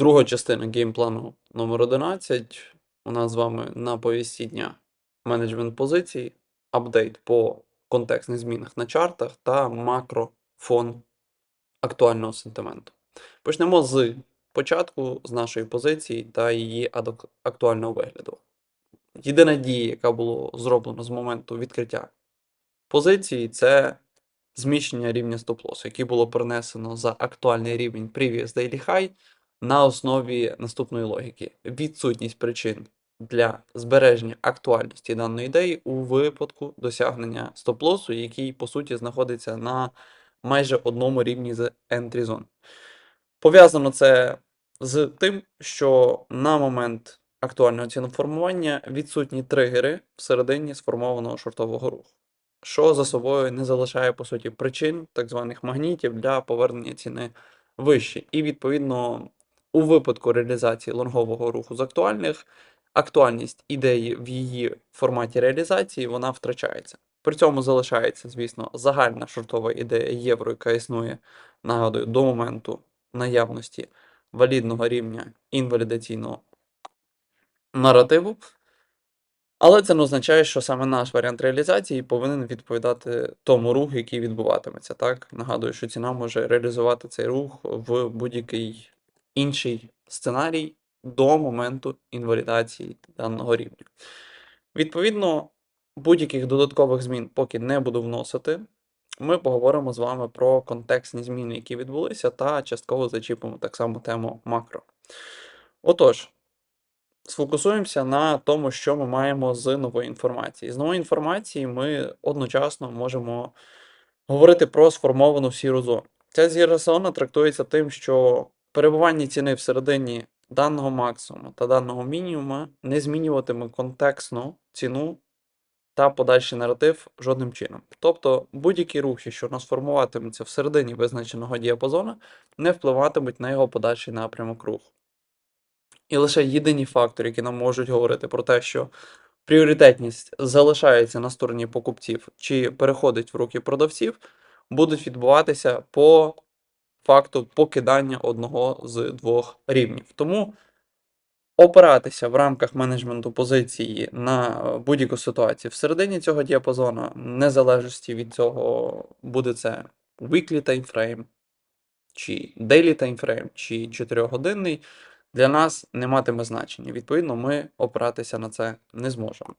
Друга частина геймплану номер 11. У нас з вами на повісті дня менеджмент позицій, апдейт по контекстних змінах на чартах та макрофон актуального сентименту. Почнемо з початку, з нашої позиції та її актуального вигляду. Єдина дія, яка була зроблена з моменту відкриття позиції, це зміщення рівня стоп-лосу, який було перенесено за актуальний рівень Previous Daily High на основі наступної логіки. Відсутність причин для збереження актуальності даної ідеї у випадку досягнення стоп-лосу, який, по суті, знаходиться на майже одному рівні з zone. Пов'язано це з тим, що на момент актуального ціноформування відсутні тригери всередині сформованого шортового руху, що за собою не залишає, по суті, причин так званих магнітів для повернення ціни вище. І, відповідно, у випадку реалізації лонгового руху з актуальних, актуальність ідеї в її форматі реалізації вона втрачається. При цьому залишається, звісно, загальна шортова ідея євро, яка існує, нагадую, до моменту наявності валідного рівня інвалідаційного наративу. Але це не означає, що саме наш варіант реалізації повинен відповідати тому руху, який відбуватиметься. Так? Нагадую, що ціна може реалізувати цей рух в будь-який інший сценарій до моменту інвалідації даного рівня. Відповідно, будь-яких додаткових змін поки не буду вносити. Ми поговоримо з вами про контекстні зміни, які відбулися, та частково зачіпимо так само тему макро. Отож, сфокусуємося на тому, що ми маємо з нової інформації. З нової інформації ми одночасно можемо говорити про сформовану сіру зону. Ця сіра зона трактується тим, що перебування ціни всередині даного максимуму та даного мінімума не змінюватиме контекстну ціну та подальший наратив жодним чином. Тобто будь-які рухи, що у нас формуватимуться всередині визначеного діапазону, не впливатимуть на його подальший напрямок руху. І лише єдині фактори, які нам можуть говорити про те, що пріоритетність залишається на стороні покупців чи переходить в руки продавців, будуть відбуватися по факту покидання одного з двох рівнів. Тому опиратися в рамках менеджменту позиції на будь-яку ситуацію всередині цього діапазону, незалежності від цього, буде це weekly timeframe, чи daily timeframe, чи 4-годинний, для нас не матиме значення. Відповідно, ми опиратися на це не зможемо.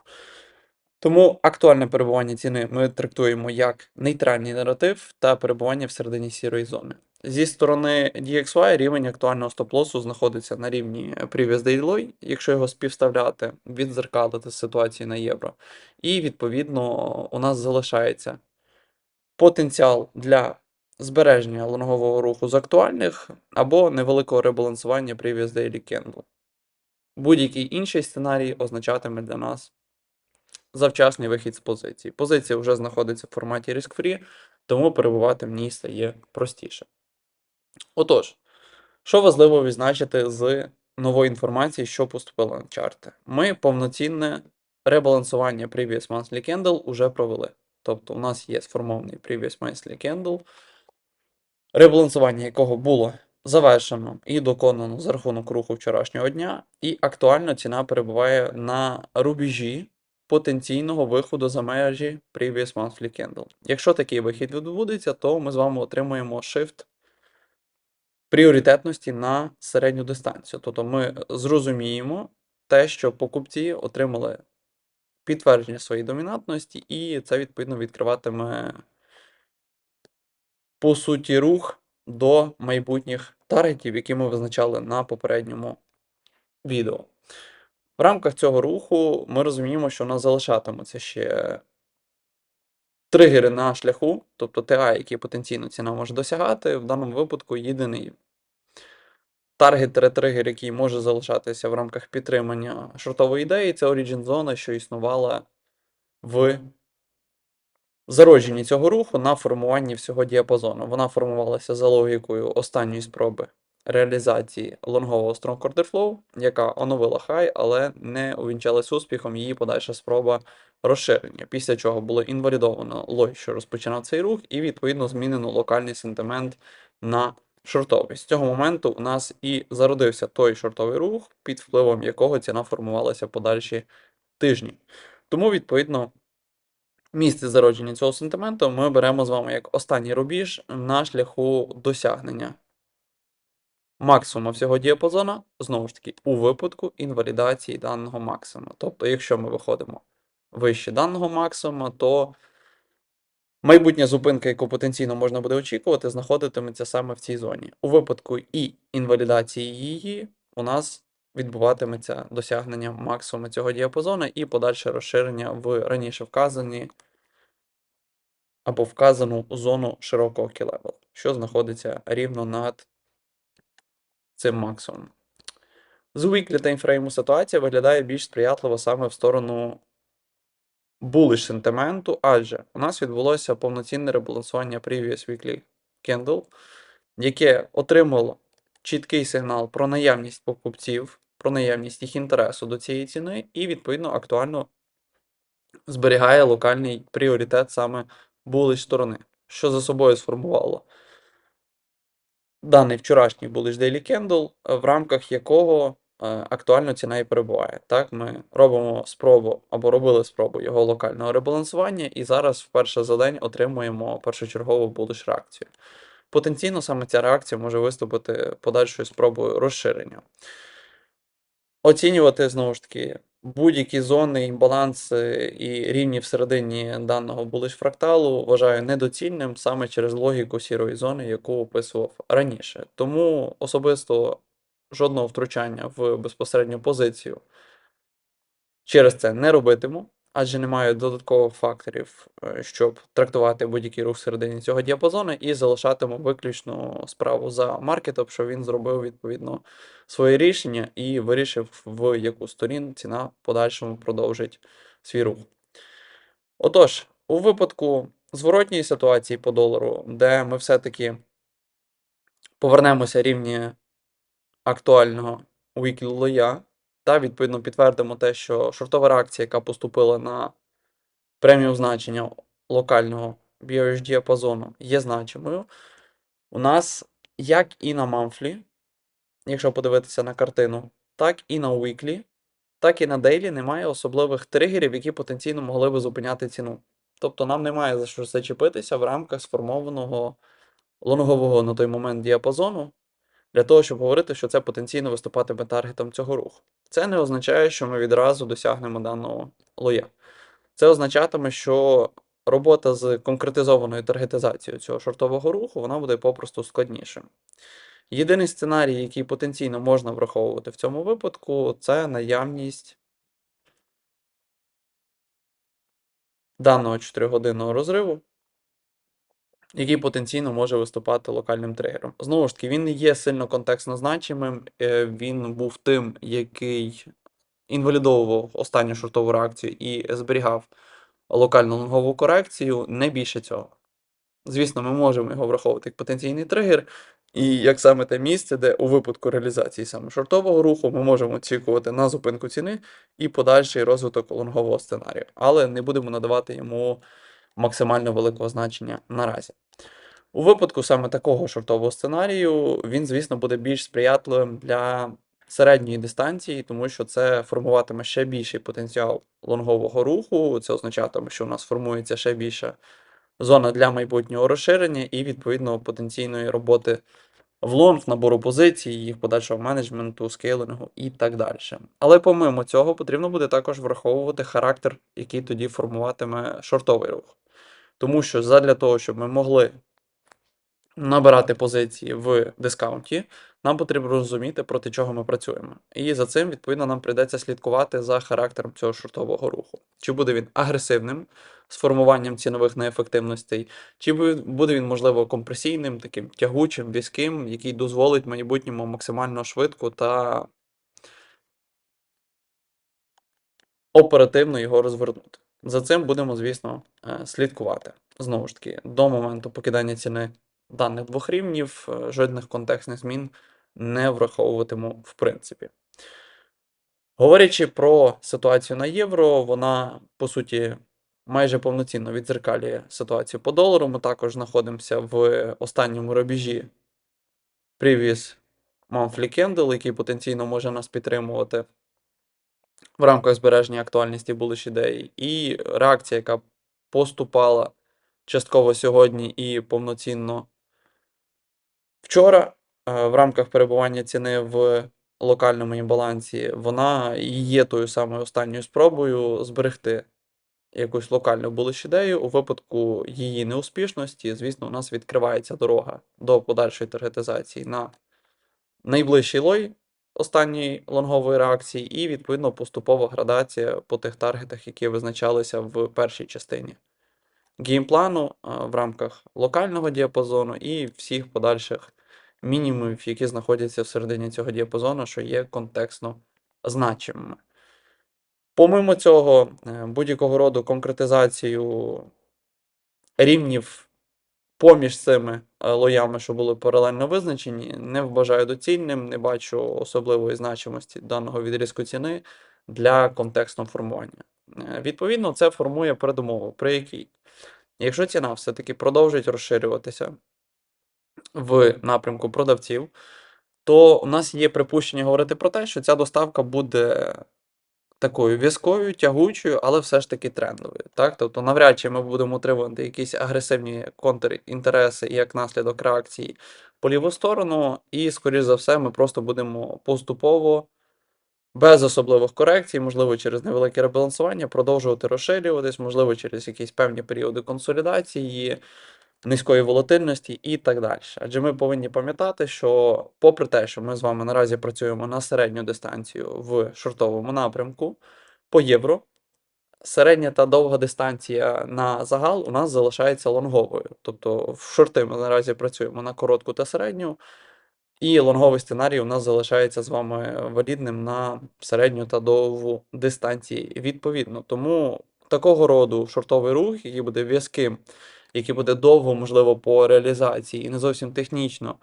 Тому актуальне перебування ціни ми трактуємо як нейтральний наратив та перебування всередині сірої зони. Зі сторони DXY рівень актуального стоп-лосу знаходиться на рівні Previous Daily Low, якщо його співставляти, відзеркалити з ситуації на євро. І відповідно у нас залишається потенціал для збереження лонгового руху з актуальних або невеликого ребалансування Previous Daily Candle. Будь-який інший сценарій означатиме для нас завчасний вихід з позиції. Позиція вже знаходиться в форматі risk-free, тому перебувати в ній стає простіше. Отож, що важливо відзначити з нової інформації, що поступила на чарти? Ми повноцінне ребалансування Previous Monthly Candle уже провели. Тобто, у нас є сформований Previous Monthly Candle, ребалансування якого було завершено і доконано за рахунок руху вчорашнього дня, і актуально ціна перебуває на рубежі потенційного виходу за межі Previous Monthly Candle. Якщо такий вихід відбудеться, то ми з вами отримуємо shift пріоритетності на середню дистанцію. Тобто ми зрозуміємо те, що покупці отримали підтвердження своєї домінантності, і це відповідно відкриватиме по суті рух до майбутніх таргетів, які ми визначали на попередньому відео. В рамках цього руху ми розуміємо, що у нас залишатимуться ще тригери на шляху, тобто ТА, які потенційно ціна може досягати. В даному випадку єдиний таргет-тригер, який може залишатися в рамках підтримання шортової ідеї, це Origin зона, що існувала в зародженні цього руху на формуванні всього діапазону. Вона формувалася за логікою останньої спроби реалізації лонгового Strong Order Flow, яка оновила хай, але не увінчалась успіхом її подальша спроба розширення, після чого було інвалідовано лой, що розпочинав цей рух, і відповідно змінено локальний сентимент на шортовий. З цього моменту у нас і зародився той шортовий рух, під впливом якого ціна формувалася подальші тижні. Тому, відповідно, місце зародження цього сентименту ми беремо з вами як останній рубіж на шляху досягнення максимума всього діапазона, знову ж таки, у випадку інвалідації даного максимума. Тобто, якщо ми виходимо вище даного максимума, то майбутня зупинка, яку потенційно можна буде очікувати, знаходитиметься саме в цій зоні. У випадку і інвалідації її, у нас відбуватиметься досягнення максимуму цього діапазону і подальше розширення в раніше вказані. Або вказану зону широкого кілевела, що знаходиться рівно над цим максимум. З weekly таймфрейму ситуація виглядає більш сприятливо саме в сторону bullish сентименту, адже у нас відбулося повноцінне ребалансування Previous Weekly Candle, яке отримало чіткий сигнал про наявність покупців, про наявність їх інтересу до цієї ціни, і, відповідно, актуально зберігає локальний пріоритет саме bullish сторони, що за собою сформувало даний вчорашній Bullish Daily Candle, е, в рамках якого е, актуально ціна і перебуває. Так, ми робимо спробу або робили спробу його локального ребалансування, і зараз вперше за день отримуємо першочергову Bullish реакцію. Потенційно саме ця реакція може виступити подальшою спробою розширення. Оцінювати знову ж таки Будь-які зони, імбаланси і рівні всередині даного булиш фракталу вважаю недоцільним саме через логіку сірої зони, яку описував раніше. Тому особисто жодного втручання в безпосередню позицію через це не робитиму адже немає додаткових факторів, е, щоб трактувати будь-який рух всередині цього діапазону, і залишатиму виключно справу за маркетом, що він зробив відповідно своє рішення і вирішив, в яку сторін ціна в подальшому продовжить свій рух. Отож, у випадку зворотньої ситуації по долару, де ми все-таки повернемося рівні актуального weekly лоя, та відповідно підтвердимо те, що шортова реакція, яка поступила на преміум значення локального BOH діапазону, є значимою. У нас як і на мамфлі, якщо подивитися на картину, так і на уіклі, так і на дейлі немає особливих тригерів, які потенційно могли би зупиняти ціну. Тобто нам немає за що зачепитися в рамках сформованого лонгового на той момент діапазону, для того, щоб говорити, що це потенційно виступатиме таргетом цього руху. Це не означає, що ми відразу досягнемо даного лоя. Це означатиме, що робота з конкретизованою таргетизацією цього шортового руху вона буде попросту складнішим. Єдиний сценарій, який потенційно можна враховувати в цьому випадку, це наявність даного 4-годинного розриву який потенційно може виступати локальним тригером. Знову ж таки, він не є сильно контекстно значимим. Е, він був тим, який інвалідовував останню шортову реакцію і зберігав локальну лонгову корекцію. Не більше цього. Звісно, ми можемо його враховувати як потенційний тригер. І як саме те місце, де у випадку реалізації саме шортового руху ми можемо очікувати на зупинку ціни і подальший розвиток лонгового сценарію, але не будемо надавати йому максимально великого значення наразі. У випадку саме такого шортового сценарію він, звісно, буде більш сприятливим для середньої дистанції, тому що це формуватиме ще більший потенціал лонгового руху. Це означатиме, що у нас формується ще більша зона для майбутнього розширення і відповідно потенційної роботи в лонг, набору позицій, їх подальшого менеджменту, скейлингу і так далі. Але помимо цього потрібно буде також враховувати характер, який тоді формуватиме шортовий рух. Тому що задля того, щоб ми могли набирати позиції в дискаунті, нам потрібно розуміти, проти чого ми працюємо. І за цим, відповідно, нам прийдеться слідкувати за характером цього шортового руху. Чи буде він агресивним з формуванням цінових неефективностей, чи буде він, можливо, компресійним, таким тягучим, візким, який дозволить майбутньому максимально швидко та оперативно його розвернути. За цим будемо, звісно, е, слідкувати. Знову ж таки, до моменту покидання ціни даних двох рівнів е, жодних контекстних змін не враховуватиму в принципі. Говорячи про ситуацію на євро, вона по суті майже повноцінно відзеркалює ситуацію по долару. Ми також знаходимося в останньому рубежі Previous Monthly Candle, який потенційно може нас підтримувати. В рамках збереження актуальності Bullish ідеї, і реакція, яка поступала частково сьогодні і повноцінно вчора, е, в рамках перебування ціни в локальному імбалансі, вона є тою самою останньою спробою зберегти якусь локальну bullish ідею. У випадку її неуспішності, звісно, у нас відкривається дорога до подальшої таргетизації на найближчий лой останньої лонгової реакції, і, відповідно, поступова градація по тих таргетах, які визначалися в першій частині геймплану в рамках локального діапазону і всіх подальших мінімумів, які знаходяться всередині цього діапазону, що є контекстно значимими. Помимо цього, е, будь-якого роду конкретизацію рівнів поміж цими е, лоями, що були паралельно визначені, не вважаю доцільним, не бачу особливої значимості даного відрізку ціни для контекстного формування. Е, Відповідно, це формує передумову, при якій, якщо ціна все-таки продовжить розширюватися в напрямку продавців, то у нас є припущення говорити про те, що ця доставка буде такою в'язкою, тягучою, але все ж таки трендовою. Так? Тобто, навряд чи ми будемо отримувати якісь агресивні контрінтереси і як наслідок реакції по ліву сторону, і, скоріш за все, ми просто будемо поступово. Без особливих корекцій, можливо, через невелике ребалансування, продовжувати розширюватись, можливо, через якісь певні періоди консолідації, низької волатильності і так далі. Адже ми повинні пам'ятати, що, попри те, що ми з вами наразі працюємо на середню дистанцію в шортовому напрямку по євро, середня та довга дистанція на загал у нас залишається лонговою. Тобто в шорти ми наразі працюємо на коротку та середню. І лонговий сценарій у нас залишається з вами валідним на середню та довгу дистанції відповідно. Тому такого роду шортовий рух, який буде в'язким, який буде довго, можливо, по реалізації і не зовсім технічно,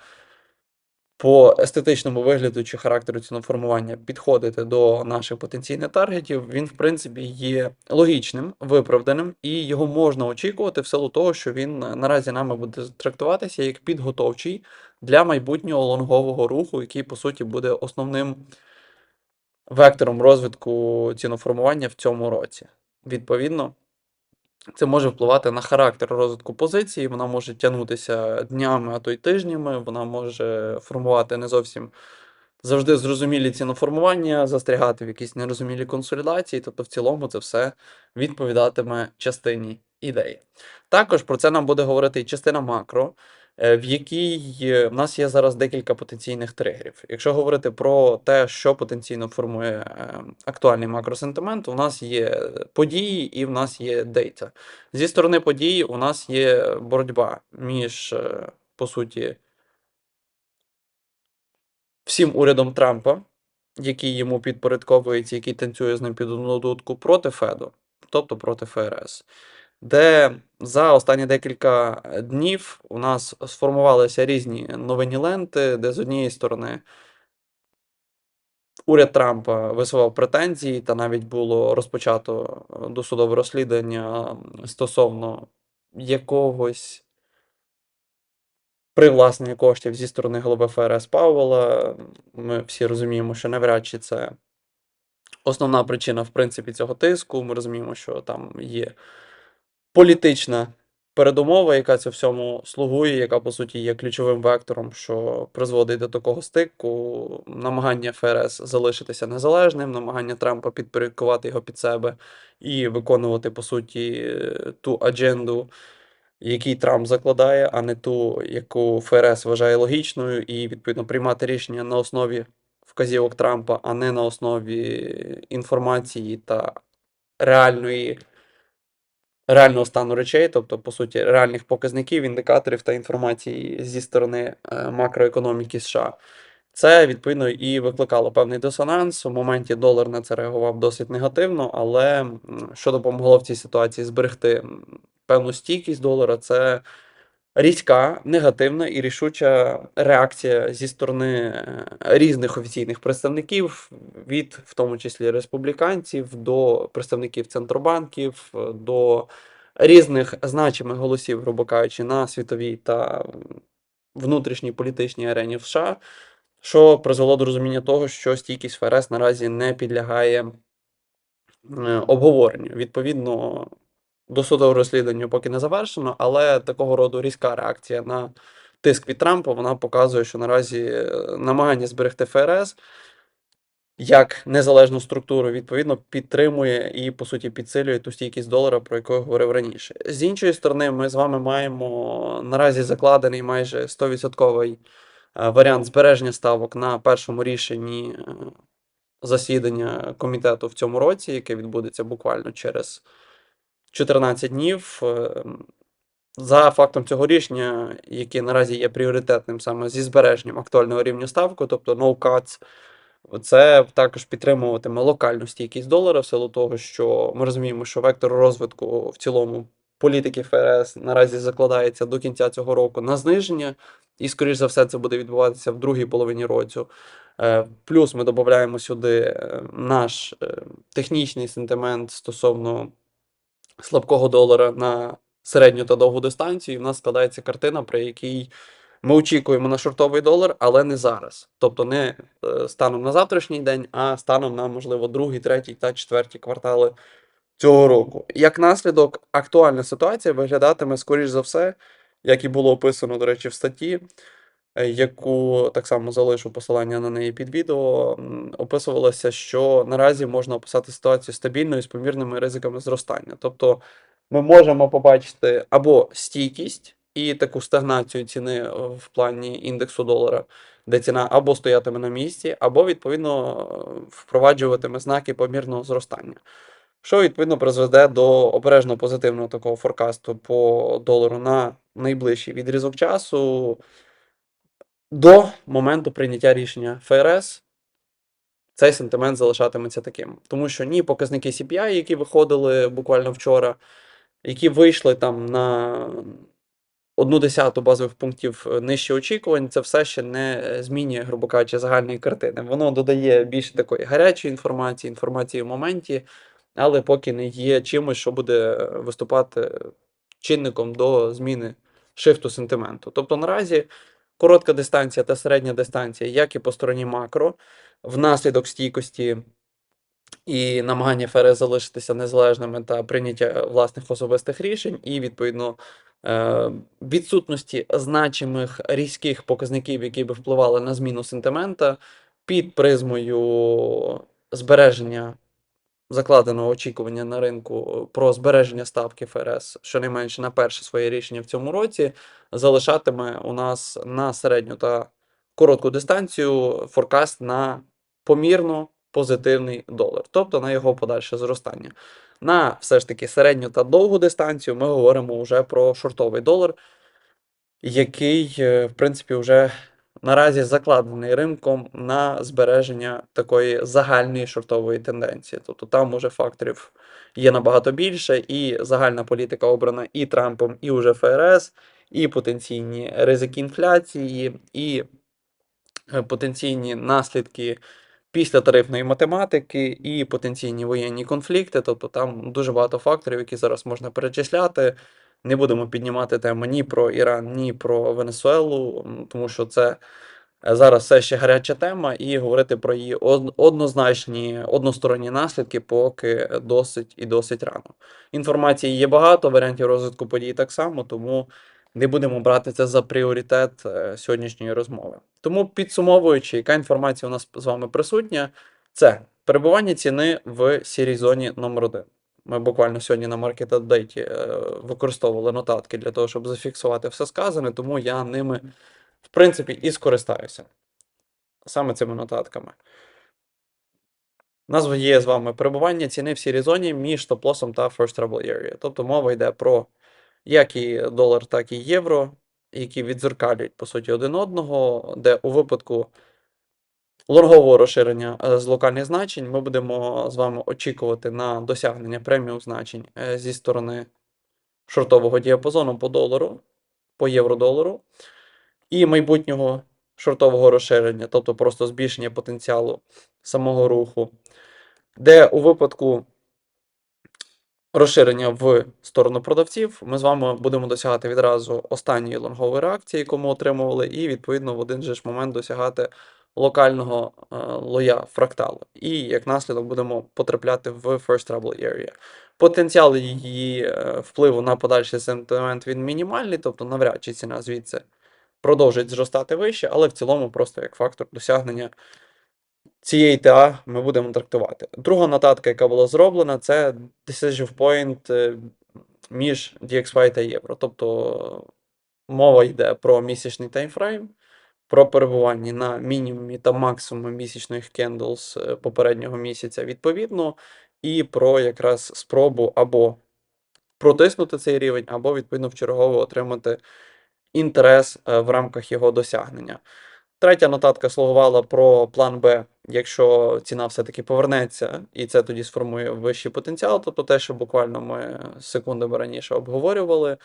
по естетичному вигляду чи характеру ціноформування підходити до наших потенційних таргетів, він, в принципі, є логічним, виправданим, і його можна очікувати в силу того, що він е, наразі нами буде трактуватися як підготовчий для майбутнього лонгового руху, який, по суті, буде основним вектором розвитку ціноформування в цьому році. Відповідно, це може впливати на характер розвитку позиції, вона може тягнутися днями, а то й тижнями, вона може формувати не зовсім завжди зрозумілі ціноформування, застрягати в якійсь нерозумілій консолідації, тобто в цілому це все відповідатиме частині ідеї. Також про це нам буде говорити і частина макро, в якій е, в нас є зараз декілька потенційних тригерів. Якщо говорити про те, що потенційно формує е, актуальний макросентимент, у нас є події і в нас є дейта. Зі сторони подій у нас є боротьба між, е, по суті, всім урядом Трампа, який йому підпорядковується, який танцює з ним під одну дудку проти Феду, тобто проти ФРС, де за останні декілька днів у нас сформувалися різні новинні ленти, де з однієї сторони уряд Трампа висував претензії, та навіть було розпочато е, досудове розслідування стосовно якогось привласнення коштів зі сторони голови ФРС Пауела. Ми всі розуміємо, що навряд чи це основна причина, в принципі, цього тиску. Ми розуміємо, що там є політична передумова, яка це всьому слугує, яка по суті є ключовим вектором, що призводить до такого стику, намагання ФРС залишитися незалежним, намагання Трампа підпорядкувати його під себе і виконувати по суті ту адженду, який Трамп закладає, а не ту, яку ФРС вважає логічною, і відповідно приймати рішення на основі вказівок Трампа, а не на основі інформації та реальної реального стану речей, тобто, по суті, реальних показників, індикаторів та інформації зі сторони е, макроекономіки США. Це відповідно і викликало певний дисонанс. У моменті долар на це реагував досить негативно, але що допомогло в цій ситуації зберегти певну стійкість долара, це різка, негативна і рішуча реакція зі сторони е, різних офіційних представників, від в тому числі республіканців до представників центробанків, е, до різних значимих голосів, грубо кажучи, на світовій та внутрішній політичній арені в США, що призвело до розуміння того, що стійкість ФРС наразі не підлягає е, обговоренню. Відповідно, досудове розслідування поки не завершено, але такого роду різка реакція на тиск від Трампа вона показує, що наразі е, намагання зберегти ФРС як незалежну структуру, відповідно, підтримує і, по суті, підсилює ту стійкість долара, про яку я говорив раніше. З іншої сторони, ми з вами маємо наразі закладений майже 100% е, варіант збереження ставок на першому рішенні е, засідання комітету в цьому році, яке відбудеться буквально через 14 днів. Е, За фактом цього рішення, яке наразі є пріоритетним саме зі збереженням актуального рівня ставку, тобто no cuts, це також підтримуватиме локальну стійкість долара в силу того, що ми розуміємо, що вектор розвитку в цілому політики ФРС наразі закладається до кінця цього року на зниження, і, скоріш за все, це буде відбуватися в другій половині року. Е, Плюс ми додаємо сюди е, наш технічний сентимент стосовно слабкого долара на середню та довгу дистанцію. І в нас складається картина, при якій ми очікуємо на шортовий долар, але не зараз. Тобто не е, станом на завтрашній день, а станом на, можливо, другий, третій та четвертій квартали цього року. Як наслідок, актуальна ситуація виглядатиме, скоріш за все, як і було описано, до речі, в статті, яку так само залишу посилання на неї під відео, описувалося, що наразі можна описати ситуацію стабільною з помірними ризиками зростання. Тобто ми можемо побачити або стійкість і таку стагнацію ціни е, в плані індексу долара, де ціна або стоятиме на місці, або відповідно е, впроваджуватиме знаки помірного зростання. Що відповідно призведе до обережно позитивного такого форкасту по долару на найближчий відрізок часу до моменту прийняття рішення ФРС. Цей сентимент залишатиметься таким. Тому що ні показники CPI, які виходили буквально вчора, які вийшли там на одну десяту базових пунктів е, нижче очікувань, це все ще не е, змінює, грубо кажучи, загальної картини. Воно додає більше такої гарячої інформації, інформації в моменті, але поки не є чимось, що буде е, виступати чинником до зміни шифту сентименту. Тобто наразі коротка дистанція та середня дистанція, як і по стороні макро, внаслідок стійкості і намагання ФРС залишитися незалежними та прийняття власних особистих рішень, і відповідно е, відсутності значимих різких показників, які би впливали на зміну сентимента під призмою збереження закладеного очікування на ринку про збереження ставки ФРС, щонайменше на перше своє рішення в цьому році, залишатиме у нас на середню та коротку дистанцію форкаст на помірно позитивний долар, тобто на його подальше зростання. На все ж таки середню та довгу дистанцію ми говоримо вже про шортовий долар, який, е, в принципі, вже наразі закладений ринком на збереження такої загальної шортової тенденції. Тобто там уже факторів є набагато більше, і загальна політика обрана і Трампом, і уже ФРС, і потенційні ризики інфляції, і е, потенційні наслідки після тарифної математики і потенційні воєнні конфлікти. Тобто там дуже багато факторів, які зараз можна перечисляти. Не будемо піднімати тему ні про Іран, ні про Венесуелу, тому що це е, зараз все ще гаряча тема, і говорити про її однозначні односторонні наслідки поки досить і досить рано. Інформації є багато, варіантів розвитку подій так само, тому не будемо брати це за пріоритет е, сьогоднішньої розмови. Тому підсумовуючи, яка інформація у нас з вами присутня, це перебування ціни в сірій зоні номер 1 Ми буквально сьогодні на Market Update е, використовували нотатки для того, щоб зафіксувати все сказане, тому я ними, в принципі, і скористаюся. Саме цими нотатками. Назва є з вами перебування ціни в сірій зоні між стоп-лосом та First Trouble Area. Тобто мова йде про як і долар, так і євро, які відзеркалюють, по суті, один одного, де у випадку лонгового розширення е, з локальних значень ми будемо з вами очікувати на досягнення преміум значень е, зі сторони шортового діапазону по долару, по євро-долару, і майбутнього шортового розширення, тобто просто збільшення потенціалу самого руху, де у випадку розширення в сторону продавців, ми з вами будемо досягати відразу останньої лонгової реакції, яку ми отримували, і відповідно в один же ж момент досягати локального е, лоя фракталу. І як наслідок будемо потрапляти в First Trouble Area. Потенціал її е, впливу на подальший сентимент він мінімальний, тобто навряд чи ціна звідси продовжить зростати вище, але в цілому просто як фактор досягнення цієї TA ми будемо трактувати. Друга нотатка, яка була зроблена, це decision point е, між DXY та євро. Тобто мова йде про місячний таймфрейм, про перебування на мінімумі та максимумі місячних candles е, попереднього місяця відповідно, і про якраз спробу або протиснути цей рівень, або відповідно вчергово отримати інтерес е, в рамках його досягнення. Третя нотатка слугувала про план Б, якщо ціна все-таки повернеться, і це тоді сформує вищий потенціал, тобто те, що буквально ми секундами раніше обговорювали.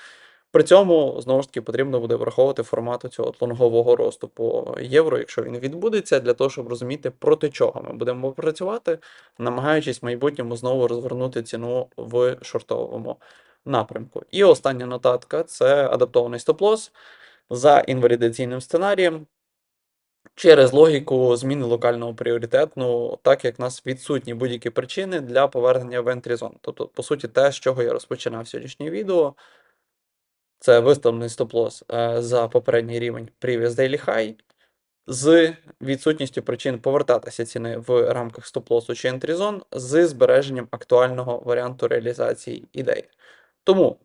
При цьому знову ж таки потрібно буде враховувати формат цього лонгового росту по євро, якщо він відбудеться, для того, щоб розуміти, проти чого ми будемо працювати, намагаючись в майбутньому знову розвернути ціну в шортовому напрямку. І остання нотатка це адаптований стоп-лосс за інвалідаційним сценарієм. Через логіку зміни локального пріоритету, так як в нас відсутні будь-які причини для повернення в entry zone. Тобто, по суті, те, з чого я розпочинав сьогоднішнє відео, це виставлений стоп-лосс е, за попередній рівень Previous Daily High, з відсутністю причин повертатися ціни в рамках стоп-лосу чи entry zone з збереженням актуального варіанту реалізації ідей. Тому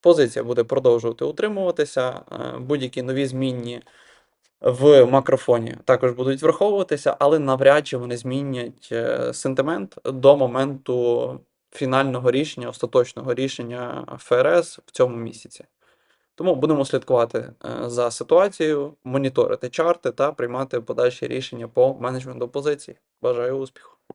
позиція буде продовжувати утримуватися, е, будь-які нові змінні в макрофоні також будуть враховуватися, але навряд чи вони змінять е, сентимент до моменту фінального рішення, остаточного рішення ФРС в цьому місяці. Тому будемо слідкувати е, за ситуацією, моніторити чарти та приймати подальші рішення по менеджменту позицій. Бажаю успіху!